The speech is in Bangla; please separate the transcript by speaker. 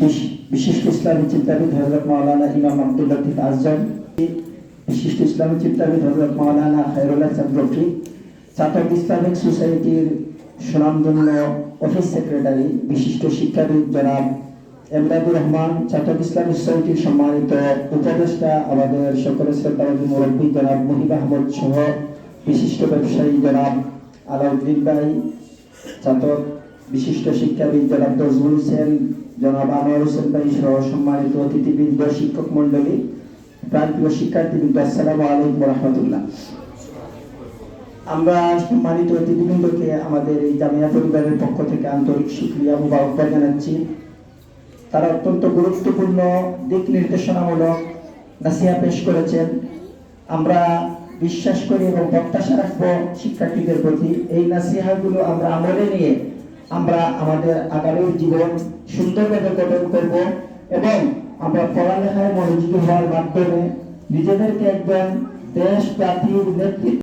Speaker 1: বিশ- বিশিষ্ট ইসলামী চিন্তাবিদ হজরত মাওলানা ইমাম আব্দুল লতিফ আজম বিশিষ্ট ইসলামী চিন্তাবিদ হজরত মাওলানা খায়রুল হাসান রফি চাতক ইসলামিক সোসাইটির সুনামধন্য অফিস সেক্রেটারি, বিশিষ্ট শিক্ষাবিদ জনাব এমদাদুর রহমান, চাতক ইসলামী সোসাইটির সম্মানিত উপদেষ্টা, আমাদের সকলের শ্রদ্ধাবাদী মুরব্বী জনাব মুহিব আহমদ সহ বিশিষ্ট ব্যবসায়ী জনাব আলাউদ্দিন ভাই ছাত্র বিশিষ্ট শিক্ষাবিদ জনাব নজরুল হোসেন জনাব আনোয়ার হোসেন ভাই সহ সম্মানিত অতিথিবৃন্দ, শিক্ষক মন্ডলী প্রান্তীয় শিক্ষার্থীবৃন্দ, আসসালামু আলাইকুম রহমতুল্লাহ। আমরা সম্মানিত অতিথিবৃন্দকে আমাদের এই জামিয়া পরিবারের পক্ষ থেকে আন্তরিক সুক্রিয়া মুবারকবাদ জানাচ্ছি। তারা অত্যন্ত গুরুত্বপূর্ণ দিক নির্দেশনামূলক নাসিহা পেশ করেছেন। আমরা বিশ্বাস করি এবং প্রত্যাশা রাখব শিক্ষার্থীদের প্রতি এই নাসিহাগুলো আমরা আমলে নিয়ে আমরা আমাদের আগামী জীবন সুন্দরভাবে গঠন করব এবং আমরা পড়ালেখায় মনোযোগী হওয়ার মাধ্যমে নিজেদেরকে একজন দেশ জাতির নেতৃত্ব